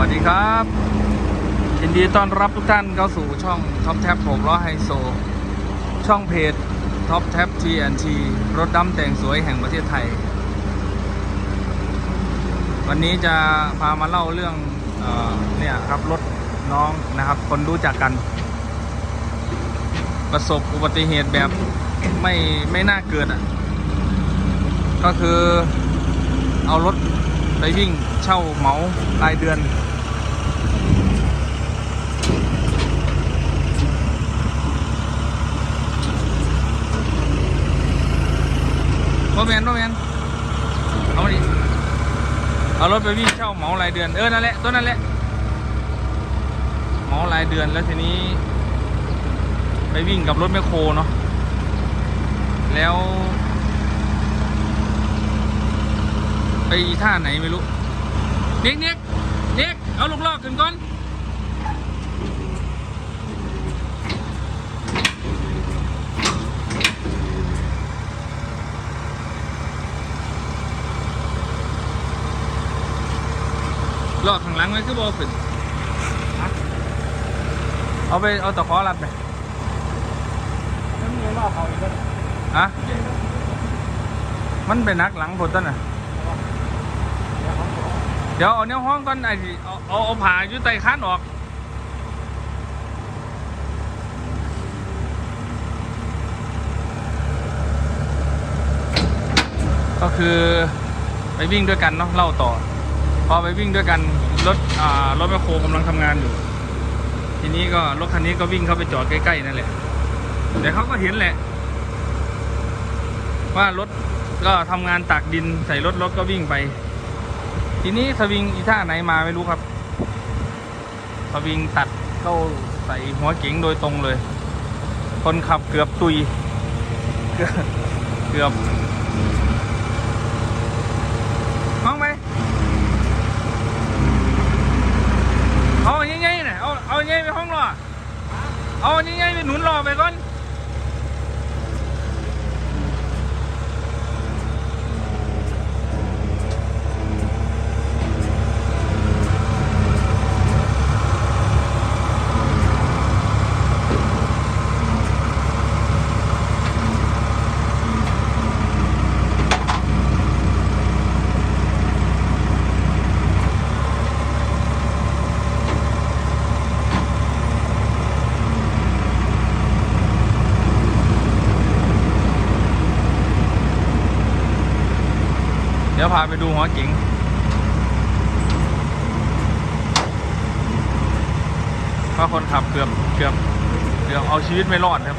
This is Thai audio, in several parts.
วัสดีครับยินดีต้อนรับทุกท่านเข้าสู่ช่องท็อปแท็บผมล้อไฮโซ ช่องเพจท็อปแท็บ TNT รถดำแต่งสวยแห่งประเทศไทย วันนี้จะพามาเล่าเรื่องเออเนี่ยครับรถน้องนะครับ คนรู้จักกัน ประสบอุบัติเหตุแบบไม่ไม่น่าเกิดอะ ก็คือเอารถไปวิ่งเช่าเหมารายเดือน โมเมนโมเมนเอาดิเอารถไปวิ่งเช่าเหมารายเดือนเออนั่นแหละตัวนั่นแหละเหมารายเดือนแล้วทีนี้ ไปวิ่งกับรถแมคโครเนาะแล้ว ไปท่าไหนไม่รู้เน็กเน็กเน็กเอาลูกลอกขึ้นก่อน ลอกข้างหลังไว้คือบอขึ้นเอาไปเอาตะขอรัดไปมันมีรอบเขาอีกแล้วฮะมันเป็นนักหลังผลต้นน่ะเดี๋ยวเอาเนี้ยห้องก่อนไอ้เอาเอาเอาผ่าอยู่ใต้ค้านออกก็คือไปวิ่งด้วยกันเนาะเล่าต่อ พอไปวิ่งด้วยกันรถรถแมคโครกำลังทำงานอยู่ ทีนี้ก็รถคันนี้ก็วิ่งเข้าไปจอดใกล้ๆนั่นแหละแต่เขาก็เห็นแหละ ว่ารถก็ทำงานตักดินใส่รถรถก็วิ่งไป ทีนี้สวิงอีท่าไหนมาไม่รู้ครับสวิงตัดเข้าใส่หัวเก๋งโดยตรงเลย คนขับเกือบตุย เกือบเกือบห้องไป เอาอย่างไงน่ะเอาเอาอย่างไงไปห้องรอ เอาอย่างไงไปหนุนรอไปก่อน เดี๋ยวพาไปดูหัวเก๋งเพราะคนขับเกือบเกือบเกือบเอาชีวิตไม่รอดครับ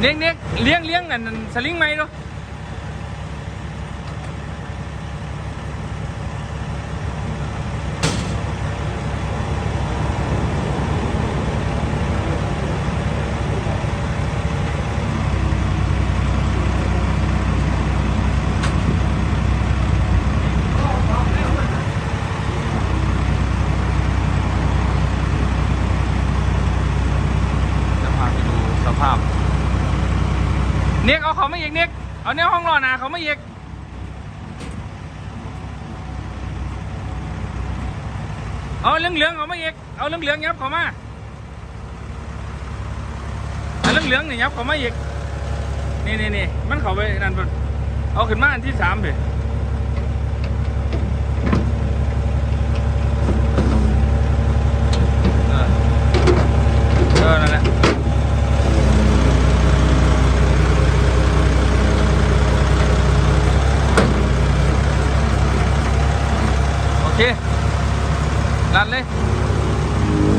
เนี้ยเนี้ยเลี้ยงเลี้ยงนั่นนั่นสลิงไหมเนาะพาไปดูสภาพ เน็กเอาเขาไม่อีกเน็กเอาเนี่ยห้องรอหนาเขาไม่อีกเอาเหลืองเหลืองเขาไม่อีกเอาเหลืองเหลืองยับเขามาเอาเหลืองเหลืองนี่ยับเขามาอีกนี่นี่นี่มันเขาไปนั่นเอาขึ้นมาอันที่สามไปเออนั่นแหละ เครันเลย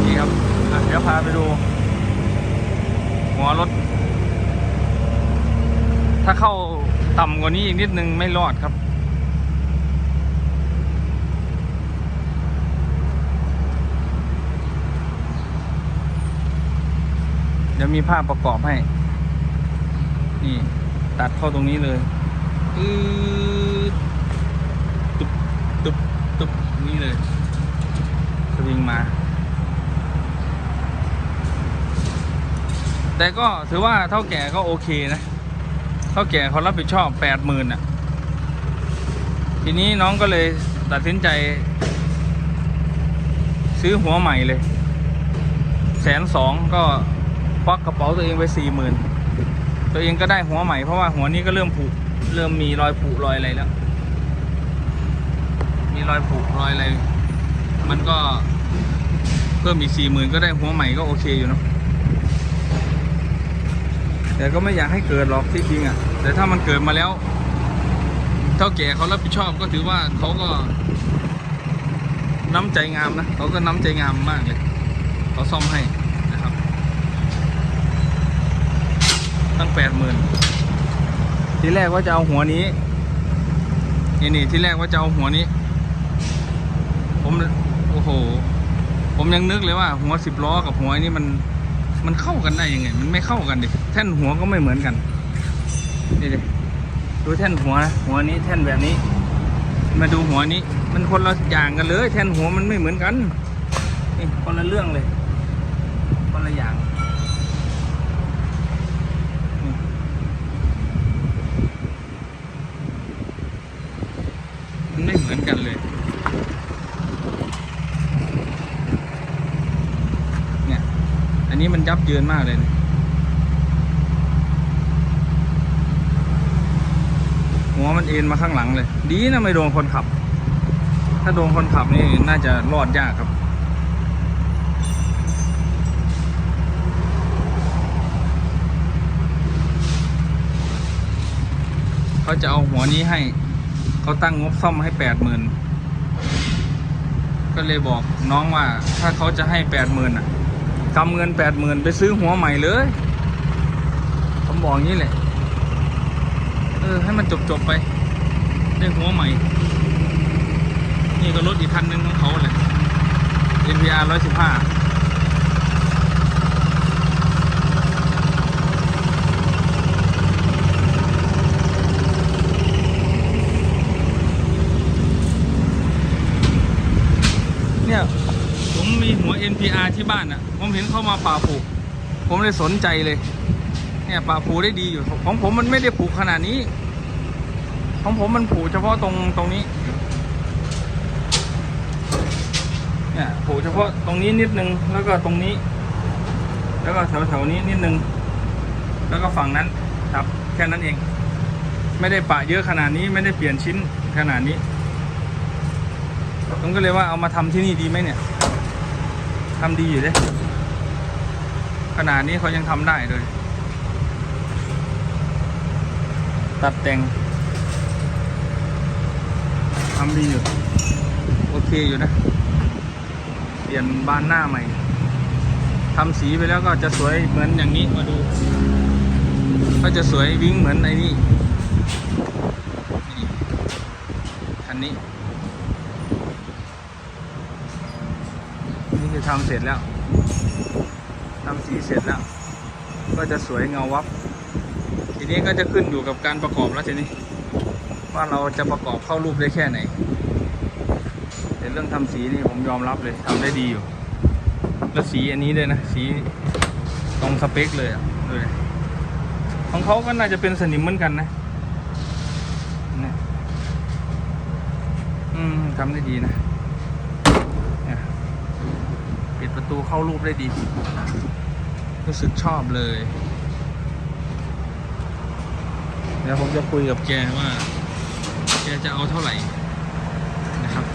นี่ครับเดี๋ยวพาไปดู หัวรถ ถ้าเข้าต่ำกว่านี้อีกนิดนึงไม่รอดครับเดี๋ยวมีภาพประกอบให้ นี่ ตัดเข้าตรงนี้เลยอืดตุบตุบตุบ นี่เลยสวิงมา แต่ก็ถือว่าเท่าแก่ก็โอเคนะ เท่าแก่เขารับผิดชอบแปดหมื่นอะ ทีนี้น้องก็เลยตัดสินใจ ซื้อหัวใหม่เลยแสนสองก็ควักกระเป๋าตัวเองไปสี่หมื่นตัวเองก็ได้หัวใหม่เพราะว่าหัวนี้ก็เริ่มผุเริ่มมีรอยผุรอยอะไรแล้ว มีรอยผุรอยอะไร มันก็เพิ่มอีกสี่หมื่นก็ได้หัวใหม่ก็โอเคอยู่เนาะแต่ก็ไม่อยากให้เกิดหรอกที่จริงอะ่ะ แต่ถ้ามันเกิดมาแล้ว เท่าแก่เขารับผิดชอบก็ถือว่าเขาก็ น้ำใจงามนะเขาก็น้ำใจงามมากเลยเขาซ่อมให้นะครับ ตั้งแปดหมื่นที่แรกว่าจะเอาหัวนี้นี่นี่ที่แรกว่าจะเอาหัวนี้ ผมโอ้โห ผมยังนึกเลยว่า หัวสิบล้อกับหัวนี้มันมันเข้ากันได้ยังไง มันไม่เข้ากันดิแท่นหัวก็ไม่เหมือนกันนี่ดิดูแท่นหัวนะหัวนี้แท่นแบบนี้ มาดูหัวนี้ มันคนละอย่างกันเลย แท่นหัวมันไม่เหมือนกันนี่คนละเรื่องเลยคนละอย่างนี่มันไม่เหมือนกันเลย เนี่ย อันนี้มัน ยับเยินมากเลยเนี่ยหัวมันเอ็นมาข้างหลังเลย ดีนะไม่โดนคนขับ ถ้าโดนคนขับนี่น่าจะรอดยากครับ เขาจะเอาหัวนี้ให้ เขาตั้งงบซ่อมให้แปดหมื่นก็เลยบอกน้องว่าถ้าเขาจะให้แปดหมื่นอะ กำเงินแปดหมื่นไปซื้อหัวใหม่เลยผมบอกงี้เลยเออ ให้มันจบจบไป ได้หัวใหม่ นี่ก็รถอีกคันหนึ่งของเขาเลย NVR ร้อยสิบห้า เห็นเข้ามาป่าผูก ผมเลยสนใจเลย เนี่ยป่าผูได้ดีอยู่ ของผมมันไม่ได้ผูกขนาดนี้ ของผมมันผูกเฉพาะตรงตรงนี้ เนี่ยผูกเฉพาะตรงนี้นิดนึง แล้วก็ตรงนี้ แล้วก็แถวแถวๆนี้นิดนึง แล้วก็ฝั่งนั้นครับ แค่นั้นเอง ไม่ได้ปะเยอะขนาดนี้ไม่ได้เปลี่ยนชิ้นขนาดนี้ผมก็เลยว่าเอามาทำที่นี่ดีไหมเนี่ยทำดีอยู่เด้ ขนาดนี้เขายังทำได้เลย ตัดแต่งทำดีอยู่ โอเคอยู่นะ เปลี่ยนบานหน้าใหม่ทำสีไปแล้วก็จะสวยเหมือนอย่างนี้มาดู ก็จะสวยวิ่งเหมือนไอ้นี่นี่คันนี้ นี่คือทำเสร็จแล้ว ทำสีเสร็จแล้ว ก็จะสวยเงาวับ ทีนี้ก็จะขึ้นอยู่กับการประกอบแล้วทีนี้ ว่าเราจะประกอบเข้ารูปได้แค่ไหนแต่เรื่องทำสีนี่ผมยอมรับเลยทำได้ดีอยู่ แล้วสีอันนี้ด้วยนะ สีตรงสเปคเลยอะดูเลยของเขาก็น่าจะเป็นสนิมเหมือนกันนะนี่อืมทำได้ดีนะปิดประตูเข้ารูปได้ดี รู้สึกชอบเลย เดี๋ยวผมจะคุยกับแกว่า แกจะเอาเท่าไหร่นะครับ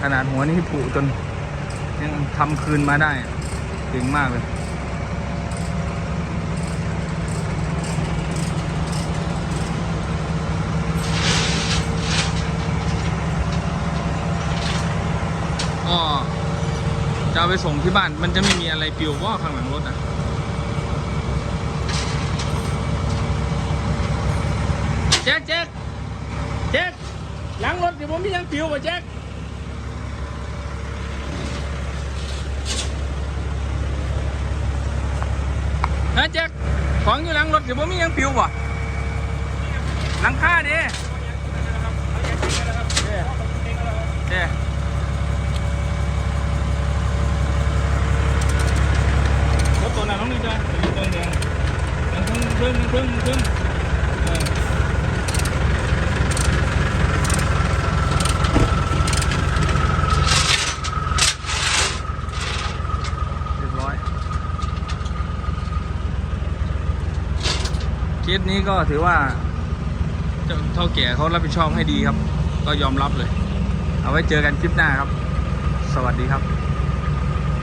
ขนาดหัวนี่ผุจนยังทำคืนมาได้เก่งมากเลย ก็จะเอา ไปส่งที่บ้าน มันจะไม่มีอะไรปิวว่าข้างหลังรถอะแจ็คแจ็คแจ็คหลังรถเดี๋ยวผมมียังปิวป่ะแจ็คนะแจ็คของอยู่หลังรถเดี๋ยวผมมียังปิวป่ะหลังคาดิเด้ ตัวน่ะน้องนี่จ้ะตัวแดงยวมันเพิ่งเพิ่งเพิ่งเพิ่งเคสนี้ก็ถือว่าเท่าแก่เขารับผิดชอบให้ดีครับ ก็ยอมรับเลย เอาไว้เจอกันคลิปหน้าครับ สวัสดีครับ